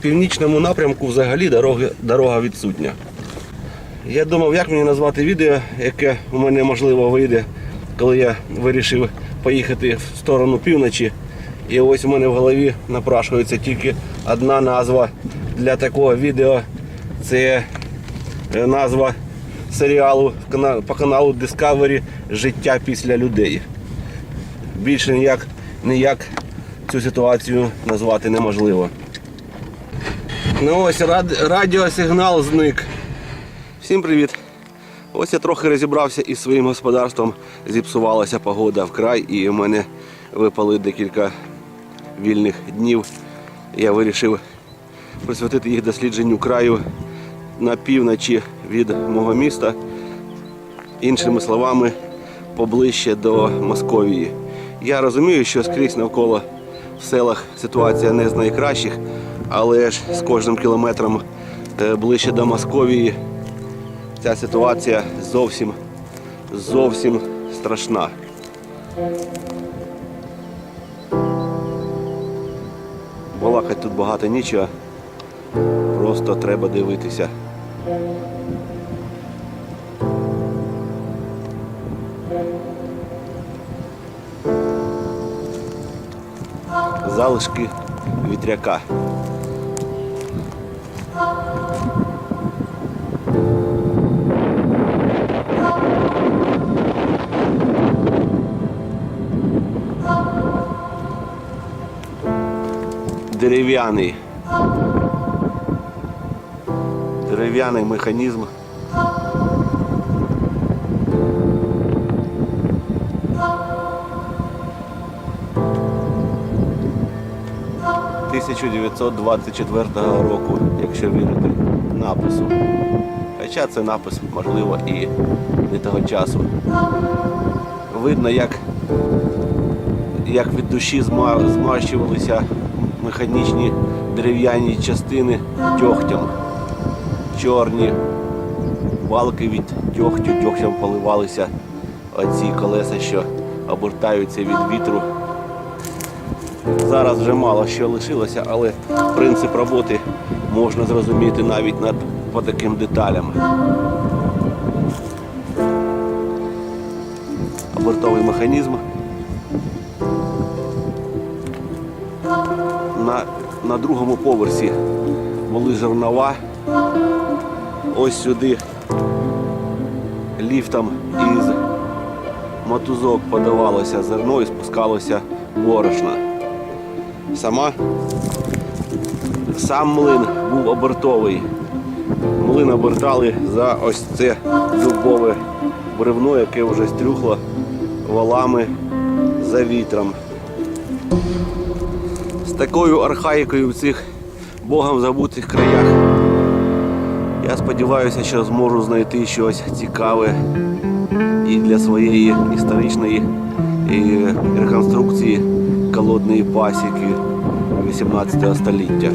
північному напрямку взагалі дороги, дорога відсутня. Я думав, як мені назвати відео, яке у мене можливо вийде, коли я вирішив поїхати в сторону півночі. І ось у мене в голові напрашується тільки одна назва для такого відео. Це е, назва серіалу по каналу Discovery Життя після людей. Більше ніяк, ніяк цю ситуацію назвати неможливо. Ну ось рад- радіосигнал зник. Всім привіт! Ось я трохи розібрався із своїм господарством. Зіпсувалася погода вкрай і у мене випали декілька вільних днів. Я вирішив присвятити їх дослідженню краю на півночі від мого міста. Іншими словами, поближче до Московії. Я розумію, що скрізь навколо в селах ситуація не з найкращих, але ж з кожним кілометром е, ближче до Московії ця ситуація зовсім зовсім страшна. Балакать тут багато нічого, просто треба дивитися. Залишки вітряка. Дерев'яний. Дерев'яний механізм. – 1924 року, якщо вірити напису. Хоча це напис, можливо, і не того часу. Видно, як, як від душі зма- змащувалися механічні дерев'яні частини дьогтям. Чорні балки від дьогтю, дьогтям поливалися оці колеса, що обертаються від вітру. Зараз вже мало що лишилося, але принцип роботи можна зрозуміти навіть над, по таким деталям. Обертовий механізм. На, на другому поверсі були жернова. Ось сюди ліфтом із мотузок подавалося зерно і спускалося борошна. Сама сам млин був обертовий. Млин обертали за ось це дубове бревно, яке вже стрюхло валами за вітром. Такою архаїкою в цих богом забутих краях. Я сподіваюся, що зможу знайти щось цікаве і для своєї історичної і реконструкції колодної пасіки 18 століття.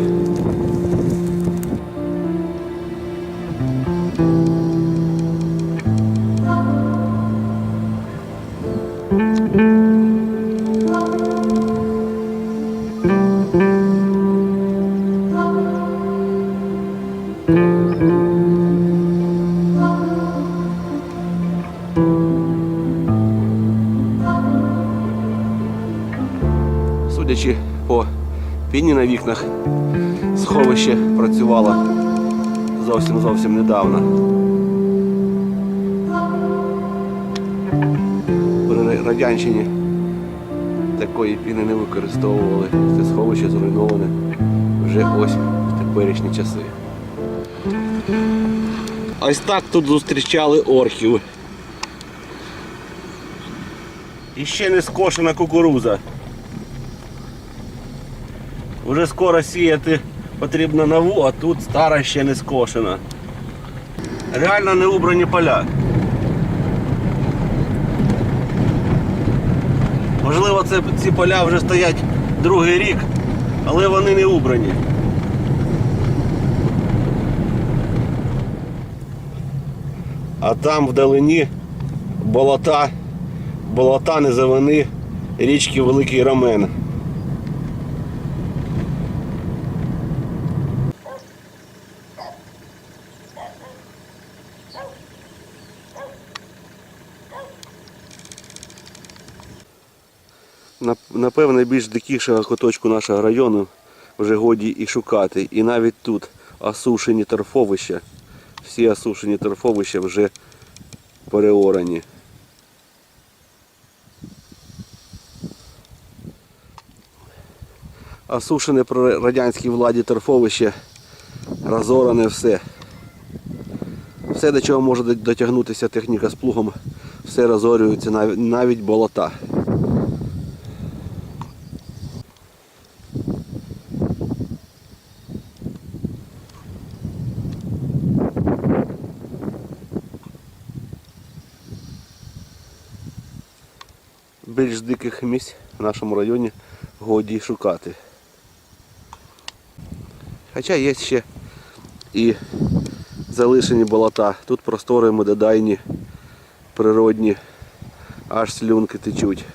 Судячи по піні на вікнах, сховище працювало зовсім зовсім недавно. При радянщині такої піни не використовували. Це сховище зруйноване вже ось в теперішні часи. Ось так тут зустрічали орхів. І ще не скошена кукуруза. Вже скоро сіяти потрібно нову, а тут стара ще не скошена. Реально не убрані поля. Можливо, це, ці поля вже стоять другий рік, але вони не убрані. А там вдалині болота, болота низовини річки Великий Ромен. Напевне, більш дикішого куточку нашого району вже годі і шукати. І навіть тут осушені торфовища, всі осушені торфовища вже переорані. Осушене при радянській владі торфовище, розоране все. Все, до чого може дотягнутися техніка з плугом, все розорюється, навіть, болота. Диких місць в нашому районі годі шукати. Хоча є ще і залишені болота. Тут простори медодайні, природні, аж слюнки течуть.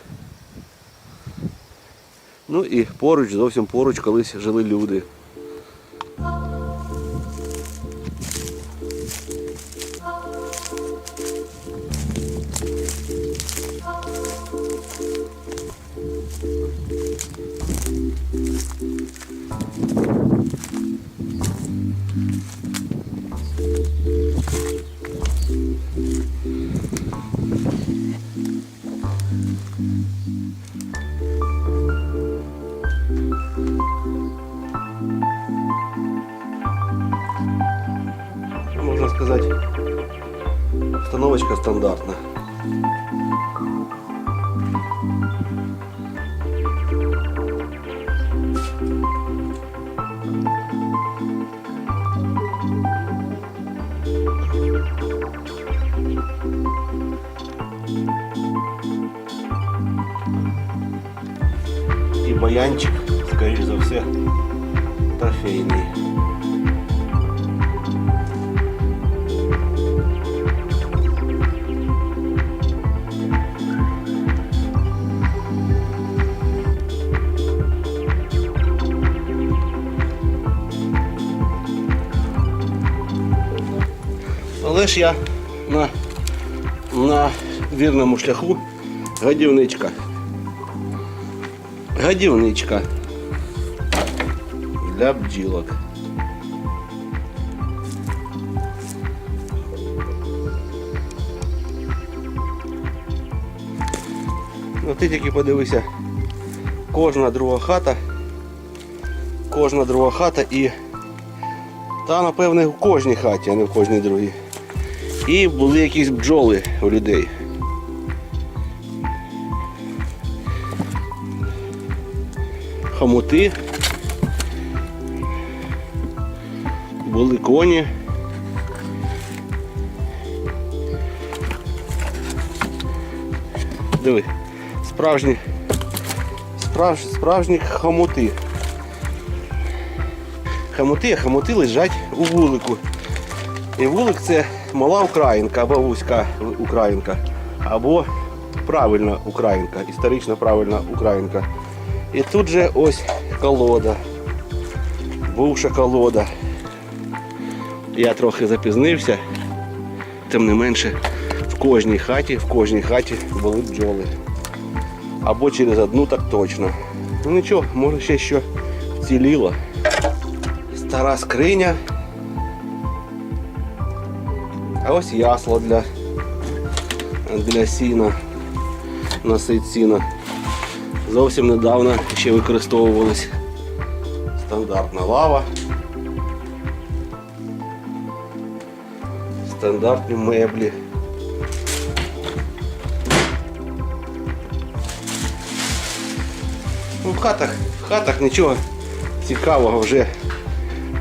Ну і поруч, зовсім поруч колись жили люди. Баянчик, скоріш за все, трофейний. Але ж я на, на вірному шляху гадівничка. Гадівничка для бджілок. Ну ти тільки подивися, кожна друга хата, кожна друга хата і та напевне в кожній хаті, а не в кожній другій. І були якісь бджоли у людей. Хомути. Були коні. Диви, справжні, справж, справжні хомути. А хомути лежать у вулику. І вулик це мала українка або українка, або правильна українка, історично правильна українка. І тут же ось колода. Бувша колода. Я трохи запізнився, тим не менше в кожній хаті, в кожній хаті були бджоли. Або через одну так точно. Ну нічого, може ще що вціліло. Стара скриня. А ось ясло для, для сіна, носить сіна. Зовсім недавно ще використовувались стандартна лава. Стандартні меблі. Ну, в хатах, в хатах нічого цікавого вже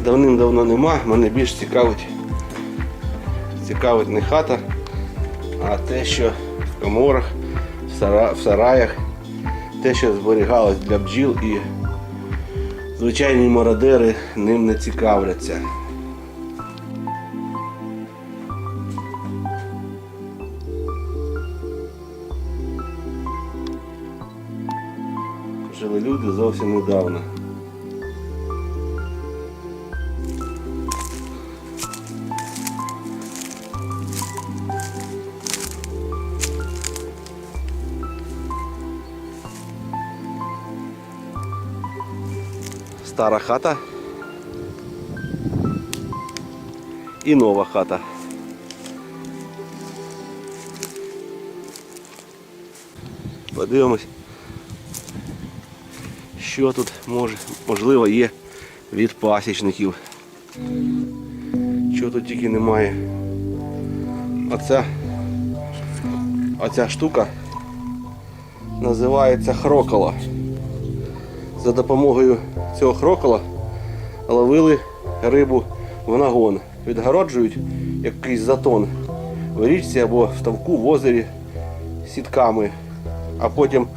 давним-давно нема. Мене більш цікавить цікавить не хата, а те, що в коморах, в сараях, те, що зберігалось для бджіл і звичайні мародери ним не цікавляться. Жили люди зовсім недавно. Стара хата. І нова хата. Подивимось, що тут може, можливо є від пасічників. Чого тут тільки немає. Оця, оця штука називається хрокола. За допомогою цього хрокола ловили рибу в нагон. Відгороджують якийсь затон в річці або в ставку в озері сітками, а потім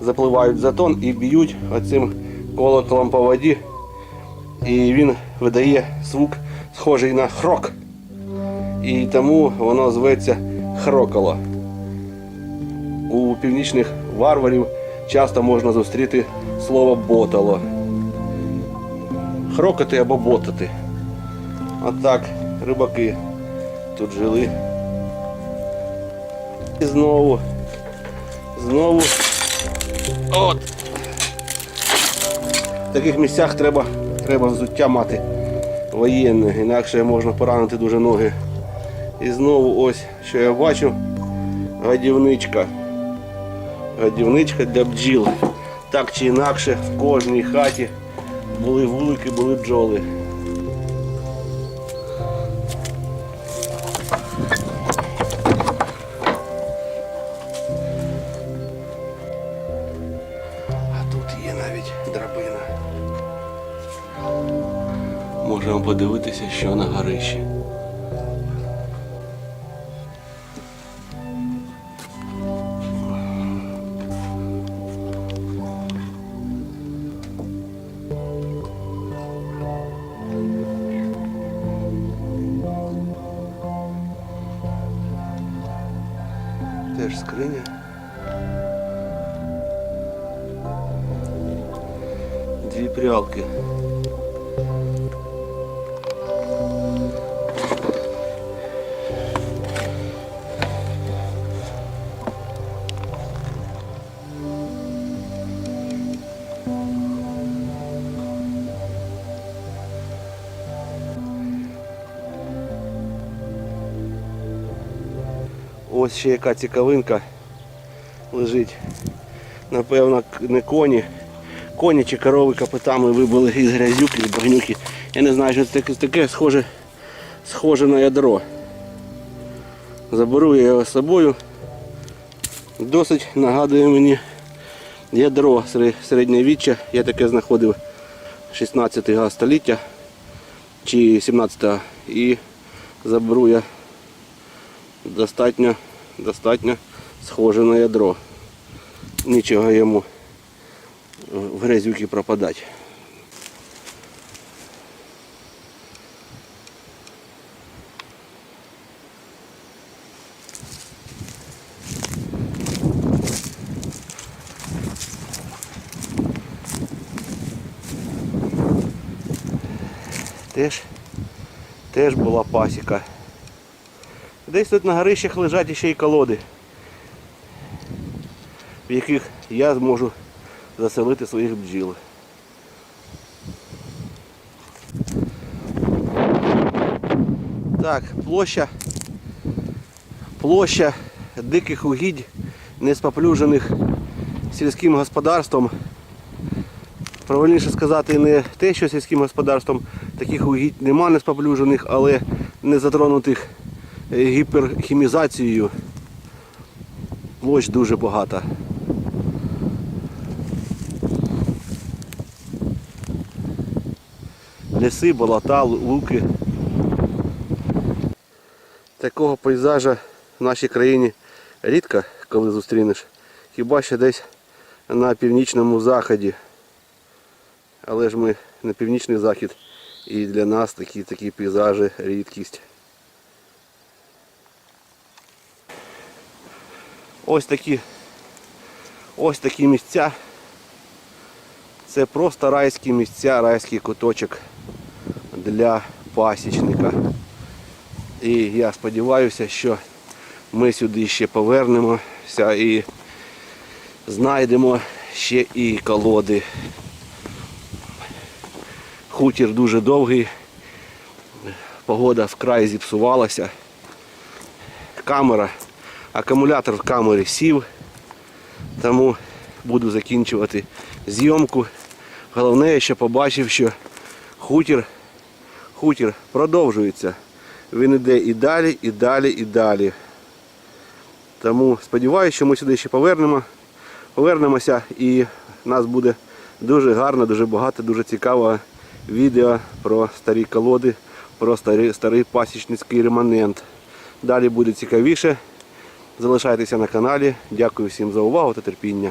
запливають затон і б'ють оцим колоколом по воді. І він видає звук схожий на хрок. І тому воно зветься хроколо. У північних варварів часто можна зустріти слово ботало. Хрокати або ботати. Отак рибаки тут жили. І знову. Знову. От. В таких місцях треба, треба взуття мати воєнне, інакше можна поранити дуже ноги. І знову ось, що я бачу, гадівничка. Гадівничка для бджіл. Так чи інакше, в кожній хаті були вулики, були бджоли. А тут є навіть драбина. Можемо подивитися, що на горищі. Дві прялки. Ось ще яка цікавинка лежить. Напевно, к- не коні. Коні чи корови копитами вибили із грязюки, з багнюки. Я не знаю, що це таке, таке схоже, схоже на ядро. Заберу я його з собою. Досить нагадує мені ядро середньовіччя. Я таке знаходив 16 століття чи 17 -го. і заберу я достатньо, достатньо схоже на ядро. Нічого йому в грязюки пропадати. Теж, теж була пасіка. Десь тут на горищах лежать ще й колоди, в яких я зможу заселити своїх бджіл. Так, площа, площа диких угідь, неспоплюжених сільським господарством. Правильніше сказати, не те, що сільським господарством таких угідь нема неспоплюжених, але не затронутих е, гіперхімізацією. Площ дуже багата. Ліси, болота, луки. Такого пейзажа в нашій країні рідко коли зустрінеш. Хіба що десь на північному заході. Але ж ми на північний захід і для нас такі, такі пейзажі рідкість. Ось такі ось такі місця. Це просто райські місця, райський куточок для пасічника. І я сподіваюся, що ми сюди ще повернемося і знайдемо ще і колоди. Хутір дуже довгий. Погода вкрай зіпсувалася. Камера, акумулятор в камері сів. Тому буду закінчувати зйомку. Головне, я ще побачив, що хутір, хутір продовжується. Він іде і далі, і далі, і далі. Тому сподіваюся, що ми сюди ще повернемо, повернемося і нас буде дуже гарно, дуже багато, дуже цікаве відео про старі колоди, про старий, старий пасічницький реманент. Далі буде цікавіше. Залишайтеся на каналі. Дякую всім за увагу та терпіння.